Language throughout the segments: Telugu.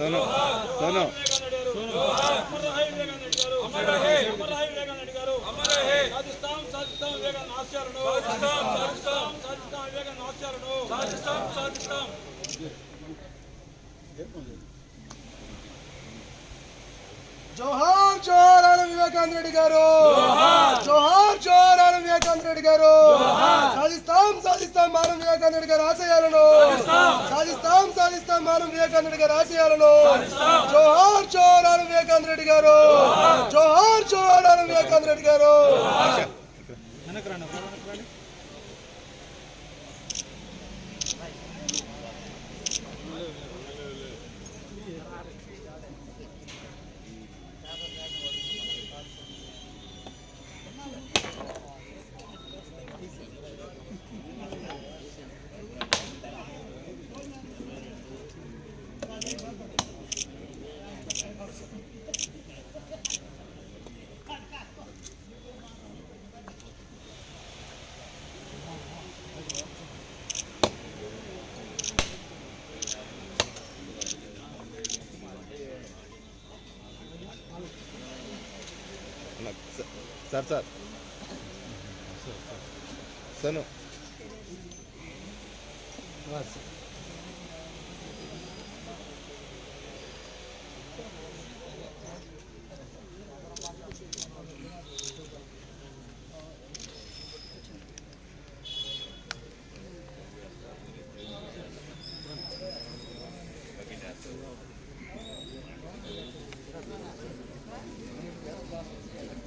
సోను సోను. సాధిస్తాం సాధిస్తాం వివేకానంద ఆశయాలను సాధిస్తాం సాధిస్తాం సాధిస్తాం వివేకానంద ఆశయాలను సాధిస్తాం సాధిస్తాం జోహార్ జోహార్ ఆన వివేకానంద రెడ్డి గారు. జోహార్ జోహార్ వివేకానంద రెడ్డి గారు. సాధిస్తాం సాధిస్తాం మానం వివేకానంద గారి ఆశయాలను. సాధిస్తాం. సాధిస్తాం మానం వివేకానంద గారి ఆశయాలను. జోహార్ ఆన వివేకానంద రెడ్డి గారు. జోహార్. జోహార్ ఆన వివేకానంద రెడ్డి గారు. సార్ సార్ సను Thank you.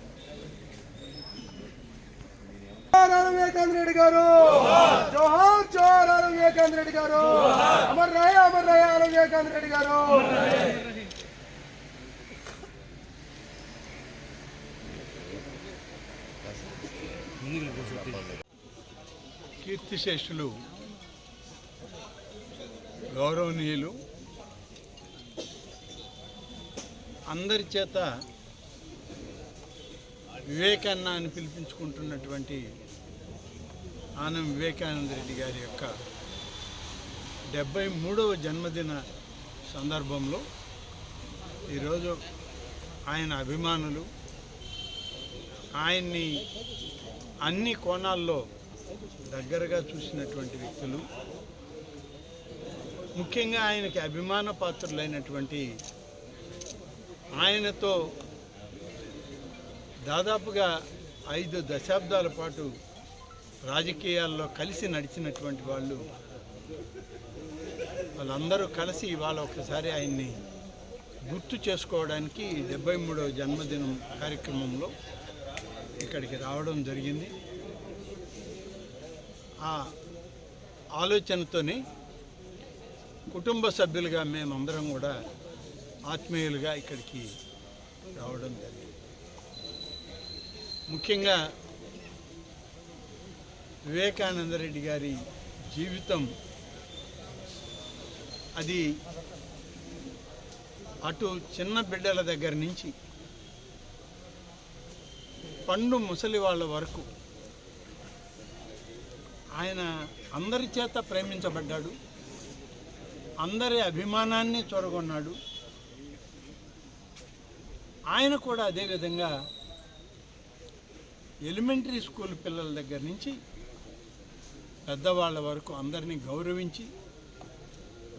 వివేకానంద రెడ్డి గారు. జోహార్ జోహార్ ఆన వివేకానంద రెడ్డి గారు. అమర్ రాయ అమర్ రాయ ఆన వివేకానంద రెడ్డి గారు. కీర్తిశేషులు గౌరవనీయులు అందరి చేత వివేకన్న అని పిలిపించుకుంటున్నటువంటి ఆనం వివేకానంద రెడ్డి గారి యొక్క డెబ్బై మూడవ జన్మదిన సందర్భంలో ఈరోజు ఆయన అభిమానులు ఆయన్ని అన్ని కోణాల్లో దగ్గరగా చూసినటువంటి వ్యక్తులు ముఖ్యంగా ఆయనకి అభిమాన పాత్రులైనటువంటి ఆయనతో దాదాపుగా ఐదు దశాబ్దాల పాటు రాజకీయాల్లో కలిసి నడిచినటువంటి వాళ్ళు వాళ్ళందరూ కలిసి ఇవాళ ఒకసారి ఆయన్ని గుర్తు చేసుకోవడానికి డెబ్బై మూడవ జన్మదినం కార్యక్రమంలో ఇక్కడికి రావడం జరిగింది. ఆ ఆలోచనతోనే కుటుంబ సభ్యులుగా మేమందరం కూడా ఆత్మీయులుగా ఇక్కడికి రావడం జరిగింది. ముఖ్యంగా వివేకానంద రెడ్డి గారి జీవితం. అది అటు చిన్న బిడ్డల దగ్గర నుంచి పండు ముసలి వాళ్ళ వరకు ఆయన అందరి చేత ప్రేమించబడ్డాడు. అందరి అభిమానాన్ని చొరగొన్నాడు. ఆయన కూడా అదేవిధంగా ఎలిమెంటరీ స్కూల్ పిల్లల దగ్గర నుంచి పెద్దవాళ్ళ వరకు అందరినీ గౌరవించి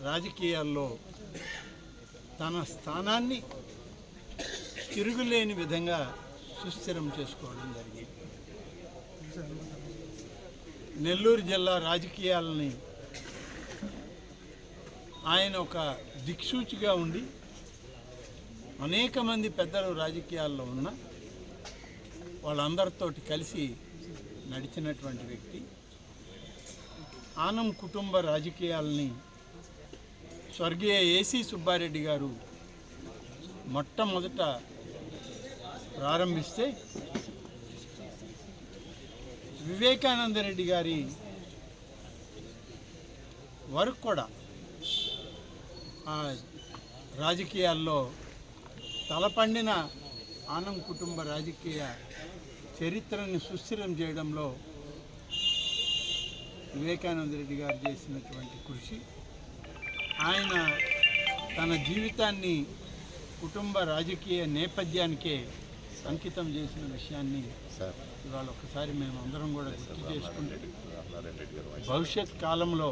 రాజకీయాల్లో తన స్థానాన్ని తిరుగులేని విధంగా సుస్థిరం చేసుకోవడం జరిగింది. నెల్లూరు జిల్లా రాజకీయాలని ఆయన ఒక దిక్సూచిగా ఉండి అనేక మంది పెద్దలు రాజకీయాల్లో ఉన్న వాళ్ళందరితో కలిసి నడిచినటువంటి వ్యక్తి. ఆనం కుటుంబ రాజకీయాలని స్వర్గీయ ఏసీ సుబ్బారెడ్డి గారు మొట్టమొదట ప్రారంభిస్తే వివేకానంద రెడ్డి గారి వరకు కూడా ఆ రాజకీయాల్లో తలపండిన ఆనం కుటుంబ రాజకీయ చరిత్రని సుస్థిరం చేయడంలో వివేకానంద రెడ్డి గారు చేసినటువంటి కృషి ఆయన తన జీవితాన్ని కుటుంబ రాజకీయ నేపథ్యానికే అంకితం చేసిన విషయాన్ని ఇవాళ ఒకసారి మేము అందరం కూడా గుర్తు చేసుకుంటే భవిష్యత్ కాలంలో